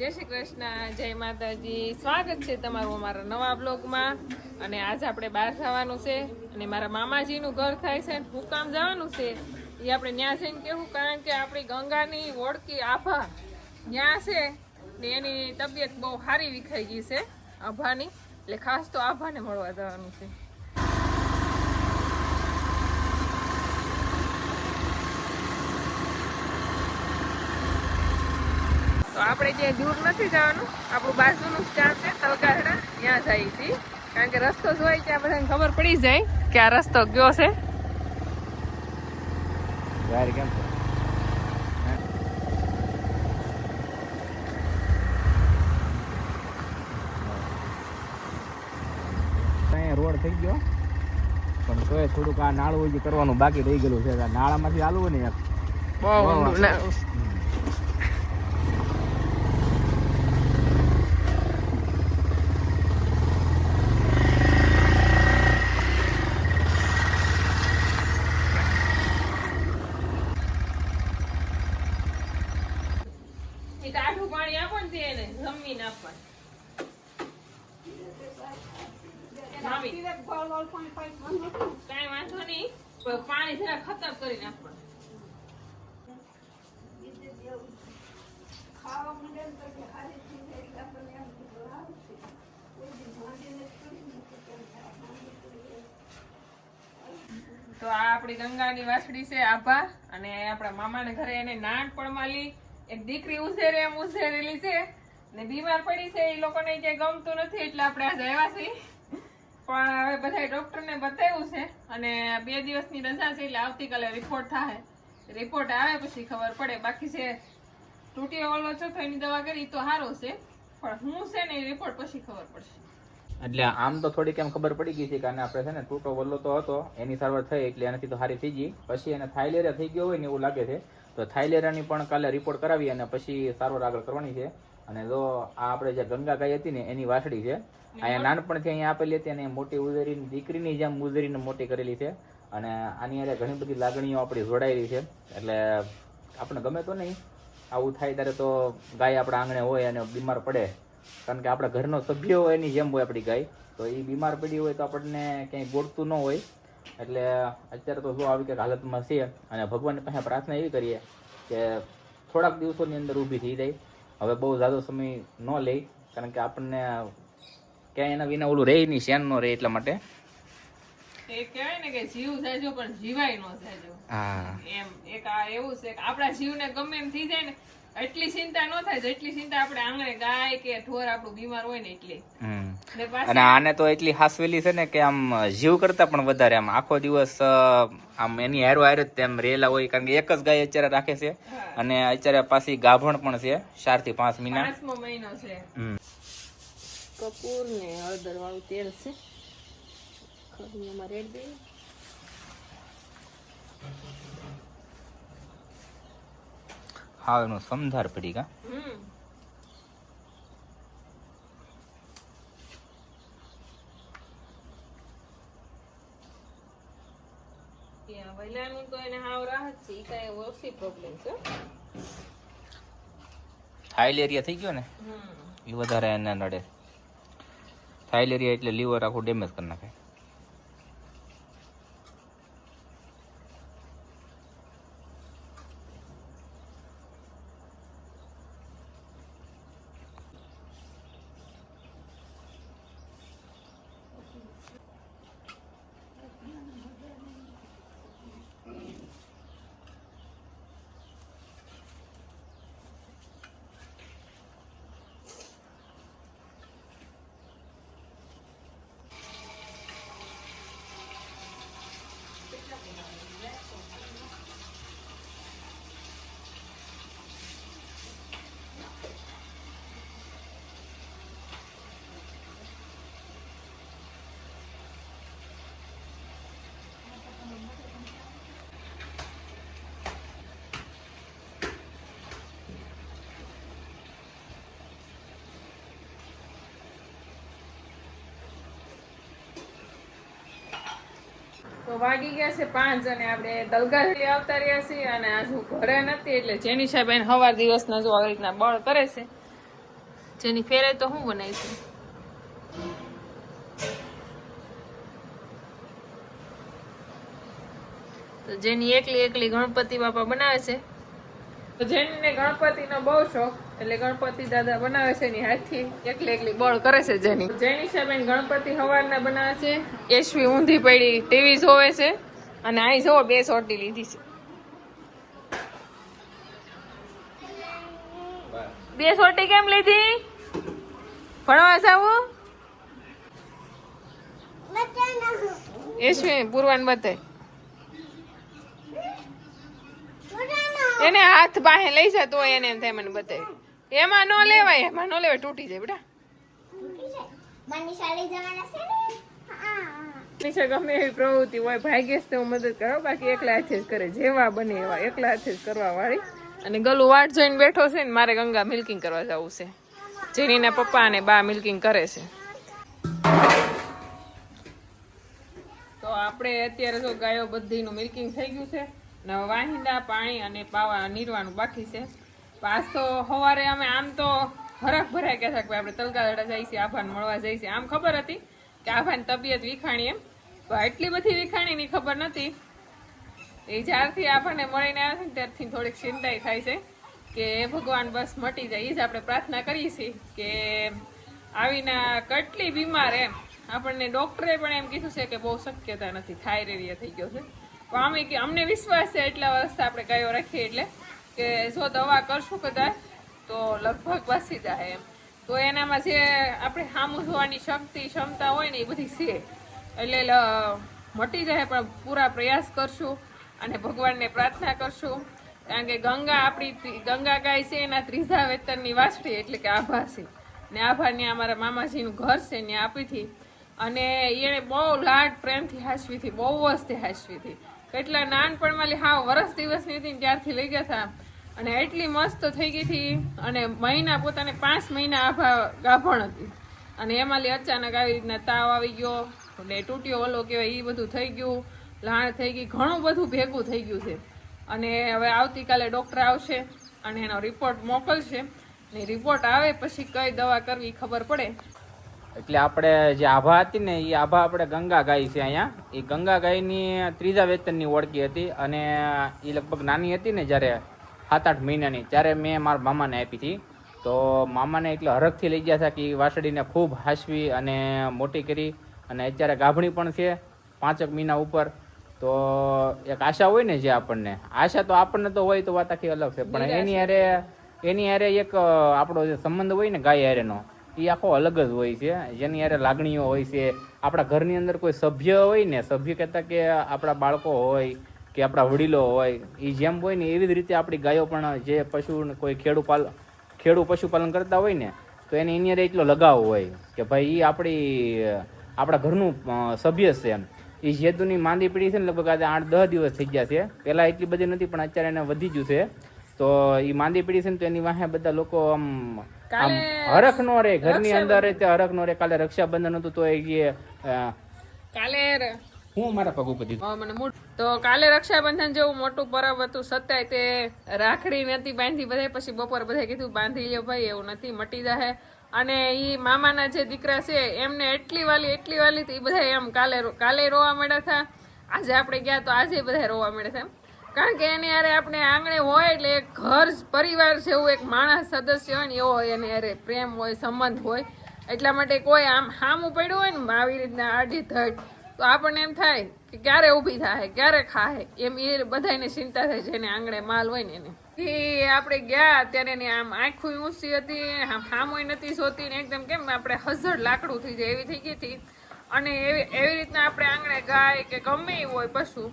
જય શ્રી કૃષ્ણ, જય માતાજી. સ્વાગત છે તમારું અમારા નવા બ્લોગમાં. અને આજે આપણે બહાર જવાનું છે અને મારા મામાજીનું ઘર થાય છે હું કામ જવાનું છે. એ આપણે ત્યાં જઈને કેવું? કારણ કે આપણી ગંગાની ઓળખી આભા ત્યાં છે ને એની તબિયત બહુ સારી વિખાઈ ગઈ છે, આભાની. એટલે ખાસ તો આભાને મળવા જવાનું છે. તો આપણે જે દૂર નથી જવાનું આપણું બાજુનું ગામ છે તલગારડા. ત્યાં જઈએ છીએ. કારણ કે રસ્તો જોઈ ત્યાં બધાને ખબર પડી જાય કે આ રસ્તો કયો છે. કેમ રોડ થઈ ગયો. પણ તોય થોડુંક આ નાળું કરવાનું બાકી રહી ગયેલું છે. નાળા નાળામાંથી હાલવું ને એક બહુ ઊંડું ના એ ટાઢું પાણી આપો ને તે એને જમીન આપવાનું મામી કાંઈ વાંધો નહીં પણ પાણી જરા ખતમ કરી નાખવાનું. તો આ આપણી ગંગાની વાછડી છે આભા. અને આપણા મામાને ઘરે એને નાનપણમાં લી એક દીકરી ઉછેરે એમ ઉછેરેલી છે. ને બીમાર પડી છે એ લોકોને ક્યાંય ગમતું નથી એટલે આપણે આજે આવ્યા છીએ. પણ હવે બધા ડોક્ટરને બતાવ્યું છે અને બે દિવસની રજા છે એટલે આવતીકાલે રિપોર્ટ થાય રિપોર્ટ આવે પછી ખબર પડે. બાકી છે તૂટી ઓલો છો એની દવા કરી તો સારો છે. પણ હું છે ને એ રિપોર્ટ પછી ખબર પડશે. એટલે આમ તો થોડીક એમ ખબર પડી ગઈ છે કે આને આપણે છે ને તૂટો વલ્લો તો હતો, એની સારવાર થઈ એટલે એનાથી તો સારી થઈ ગઈ. પછી એને થાઇલેરિયા થઈ ગયો હોય ને એવું લાગે છે. તો થાઇલેરિયાની પણ કાલે રિપોર્ટ કરાવી અને પછી સારવાર આગળ કરવાની છે. અને જો આ આપણે જે ગંગા ગાય હતી ને એની વાસળી છે અહીંયા નાનપણથી અહીંયા આપેલી હતી અને મોટી ઉજેરીની દીકરીની જેમ ઉજેરીને મોટી કરેલી છે. અને આની અંદર ઘણી બધી લાગણીઓ આપણી જોડાયેલી છે. એટલે આપણે ગમે તો નહીં આવું થાય ત્યારે તો ગાય આપણા આંગણે હોય અને બીમાર પડે. કારણ કે આપણા ઘરનો સભ્ય હોય એની જેમ હોય આપણી ગાય. તો એ બીમાર પડી હોય તો આપણને ક્યાંય ગોળતું ન હોય. એટલે અત્યારે તો જો આવી કંઈક હાલતમાં છે અને ભગવાનની પાસે પ્રાર્થના એવી કરીએ કે થોડાક દિવસોની અંદર ઊભી થઈ જાય. હવે બહુ ઝાઝો સમય ન લે, કારણ કે આપણને ક્યાંય એના વિના ઓલું રહે નહીં, શેન ન રહે એટલા માટે. એ કહેવાય ને કે જીવ જાજો પણ જીવાય ન જાજો હા. એમ એક આ એવું છે કે આપણા જીવને ગમે એમ થઈ જાય ને એટલી ચિંતા ન થાય જેટલી ચિંતા આપણે આંગણે ગાય કે ઢોર આપણું બીમાર હોય ને એટલી. હમ. ને પાછી અને આને તો એટલી હાસવેલી છે ને કે આમ જીવ કરતા પણ વધારે આમ આખો દિવસ આમ એની હારો હારે જ તેમ રહેલા હોય કારણ કે એક જ ગાય અત્યારે રાખે છે. અને અત્યારે પાછી ગાભણ પણ છે ચારથી પાંચ મહિના પાંચમો મહિનો છે. કપૂર ને હળદર વાળું તેલ છે. દઈએ હા એનો સમધાર પડી કા હમ ત્યાં વહેલાનું તો એને હાવ રાહત છે ઈ કાંઈ ઓછી પ્રોબ્લેમ છે થાઇલેરિયા થઈ ગયો ને હમ એ વધારે એને નડે થાઇલેરિયા એટલે લીવર આખું ડેમેજ કરી નાખે તો વાગી ગયા છે પાંચ અને આપણે દલગાથી આવતા રહ્યા છીએ અને આ શું ઘરે નથી એટલે જેની સાહેબ એને સવાર દિવસના જો આવી રીતના બળ કરે છે, જેની ફેરે તો હું બનાવીશું તો જેની એકલી એકલી ગણપતિ બાપા બનાવે છે, તો ગણપતિ ગણપતિનો બહુ શોખ એટલે ગણપતિ દાદા બનાવે છે એની હાથથી. એકલી એકલી બળ કરે છે જેની. જેની બેન ગણપતિ હવારના બનાવે છે. એશવી ઊંધી પડી ટીવી જોવે છે. અને અહીં જોવો બે સોટી લીધી છે. બે સોટી કેમ લીધી? ભણવા જાવું? એશવી પૂરવાન બતાય એને હાથ પાસે લઈ જતો હોય એને એમ થાય મને બતાવી એમાં ન લેવાય એમાં ન લેવાય તૂટી જાય બેટા. મનીષા લઈ જવાના છે ને? હા. નીચે ગમે એવી પ્રવૃત્તિ હોય ભાગ્યેશ તો હું મદદ કરો બાકી એકલા હાથે જ કરે જેવા બને એવા એકલા હાથે જ કરવા વાળી અને ગલું વાટ જોઈને બેઠો છે ને મારે ગંગા મિલ્કિંગ કરવા જવું છે. જેનીના પપ્પા અને બા મિલ્કિંગ કરે છે. તો આપણે અત્યારે જો ગાયો બધીનું મિલ્કિંગ થઈ ગયું છે ને વાહિંદા પાણી અને પાવા નીરવાનું બાકી છે. આજ તો સવારે અમે આમ તો હરખ ભરાઈ ગયા કે આપણે તલકાદડા જઈએ છીએ, આભાને મળવા જઈએ આમ ખબર હતી કે આભાની તબિયત વિખાણી એમ. તો એટલી બધી વિખાણીની ખબર નથી એ જ્યારથી આપણને મળીને આવ્યા છે ને ત્યારથી થોડીક ચિંતાઈ થાય છે કે ભગવાન, બસ મટી જાય. એ જ આપણે પ્રાર્થના કરીએ છીએ કે આવીના કેટલી બીમાર એમ. આપણને ડૉક્ટરે પણ એમ કીધું છે કે બહુ શક્યતા નથી. થાઇરેરિયા થઈ ગયો છે. પણ અમે કે અમને વિશ્વાસ છે એટલા વર્ષથી આપણે કયો રાખીએ એટલે. કે જો દવા કરશું કદાચ, તો લગભગ બસી જાય એમ. તો એનામાં જે આપણે સામું જોવાની શક્તિ, ક્ષમતા હોય ને એ બધી છે. એટલે મટી જાય, પણ પૂરા પ્રયાસ કરશું અને ભગવાનને પ્રાર્થના કરશું. કારણ કે ગંગા આપણી ગંગા ગાય છે, એના ત્રીજા વેતનની વાસળી, એટલે કે આભા છે. ને આભા ને અમારા મામાજીનું ઘર છે ને આપી હતી અને એણે બહુ લાડ પ્રેમથી હાસવી હતી બહુ જ તે હાસવી હતી કેટલા નાનપણમાં હાવ વરસ દિવસની હતી ત્યારથી લઈ ગયા હતા અને એટલી મસ્ત થઈ ગઈ હતી. અને મહિના પોતાને પાંચ મહિના આભા ગાભણ હતી. અને એમાં અચાનક આવી રીતના તાવ આવી ગયો. એટલે તૂટ્યો ઓલો કહેવાય એ બધું થઈ ગયું. લાણ થઈ ગઈ, ઘણું બધું ભેગું થઈ ગયું છે. અને હવે આવતીકાલે ડૉક્ટર આવશે અને એનો રિપોર્ટ મોકલશે. ને રિપોર્ટ આવે પછી કઈ દવા કરવી ખબર પડે. એટલે આપણે જે આભા હતી ને એ આભા આપણે ગંગા ગાય છે અહીંયા. એ ગંગા ગાયની ત્રીજા વેતનની ઓળખી હતી અને એ લગભગ નાની હતી ને જ્યારે સાત આઠ મહિનાની ત્યારે મેં મારા મામાને આપી હતી. તો મામાને એટલે હરખથી લઈ ગયા હતા કે એ વાસળીને ખૂબ હાસવી અને મોટી કરી. અને અત્યારે ગાભણી પણ છે પાંચેક મહિના ઉપર. તો એક આશા હોય ને જે આપણને. આશા તો આપણને તો હોય તો વાત આખી અલગ છે. પણ એની હારે એની હારે એક આપણો જે સંબંધ હોય ને ગાય હારેનો એ આખો અલગ જ હોય છે. જેની યારે લાગણીઓ હોય છે. આપણા ઘરની અંદર કોઈ સભ્ય હોય ને, સભ્ય કહેતા કે આપણા બાળકો હોય કે આપણા વડીલો હોય એ જેમ હોય ને એવી જ રીતે આપણી ગાયો પણ જે પશુ કોઈ ખેડૂ પાલ ખેડૂ પશુપાલન કરતા હોય ને, તો એને એની અંદર એટલો લગાવ હોય કે ભાઈ એ આપણી, આપણા ઘરનું સભ્ય છે એમ. એ જેતુની માંદી પડી છે ને લગભગ આજે આઠ દસ દિવસ થઈ ગયા છે. પહેલાં એટલી બધી નથી, પણ અત્યારે એને વધી ગયું છે. તો એ માંદી પડી છે ને તો એની વાહે બધા લોકો આમ આમ હરખ નો રે ઘરની અંદર તે હરખ નો રે કાલે રક્ષાબંધન હતું તો એ કાલે હું મારા પગ ઉપર મને તો કાલે રક્ષાબંધન જેવું મોટું પર્વ હતું સત્યાય તે રાખડી નથી બાંધી બધા પછી બપોર બધા કીધું બાંધી લ્યો ભાઈ એવું નથી મટી જાહે. અને ઈ મામાના જે દીકરા છે એમને એટલી વાલી એટલી વાલી તો એ બધા એમ કાલે કાલે રોવા મળ્યા હતા આજે આપણે ગયા તો આજે બધા રોવા મળ્યા હતા કારણ કે એને યારે આપણે આંગણે હોય એટલે એક ઘર પરિવાર જેવું એક માણસ સદસ્ય હોય ને એવો એને યારે પ્રેમ હોય, સંબંધ હોય. એટલા માટે કોઈ આમ હામું પડ્યું હોય ને આવી રીતના આઢી ધડ, તો આપણને એમ થાય કે ક્યારે ઊભી થાય, ક્યારે ખાય? એમ એ બધાને ચિંતા થાય જેને આંગણે માલ હોય ને એને. એ આપણે ગયા ત્યારે એની આમ આંખું ઊંચી હતી, આમ હામોય નથી સોતી ને એકદમ કેમ આપણે હઝડ લાકડું થઈ જાય એવી થઈ ગઈ હતી. અને એવી એવી રીતના આપણે આંગણે ગાય કે ગમે એવું હોય પશુ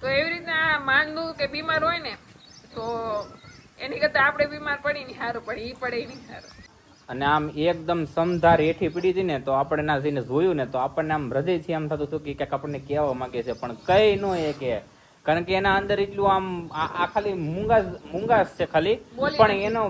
તો એવી રીતના માંદું કે બીમાર હોય ને તો એની કરતાં આપણે બીમાર પડી નહીં સારું પડે એ પડે નહીં સારું અને આમ એકદમ સમધાર હેઠી પડી હતી ને તો આપણે ના જઈને જોયું ને તો આપણને આમ હૃદયથી આમ થતું હતું કે ક્યાંક આપણને કહેવા માંગે છે પણ કઈ નો એ કે. કારણ કે એના અંદર એટલું આમ આ ખાલી મૂંગાસ મૂંગાસ છે ખાલી પણ એનો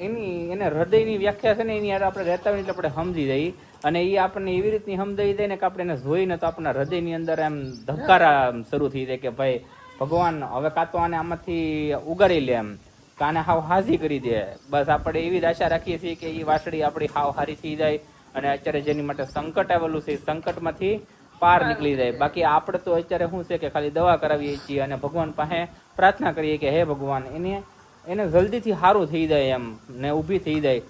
એની એને હૃદયની વ્યાખ્યા છે ને એની આપણે રહેતા હોય એટલે આપણે સમજી જઈએ. અને એ આપણને એવી રીતની સમજાવી દે ને કે આપણે એને જોઈને તો આપણા હૃદયની અંદર એમ ધબકારા શરૂ થઈ જાય કે ભાઈ, ભગવાન, હવે કાં તો આને આમાંથી ઉગાડી લે એમ કાને હાવ હાજી કરી દે. બસ આપણે એવી જ આશા રાખીએ છીએ કે એ વાસળી આપણી હાવ હારી થઈ જાય અને અત્યારે જેની માટે સંકટ આવેલું છે એ સંકટમાંથી પાર નીકળી જાય. બાકી આપણે તો અત્યારે શું છે કે ખાલી દવા કરાવીએ છીએ અને ભગવાન પાસે પ્રાર્થના કરીએ કે હે ભગવાન, એને એને જલ્દીથી સારું થઈ જાય એમ ને ઊભી થઈ જાય.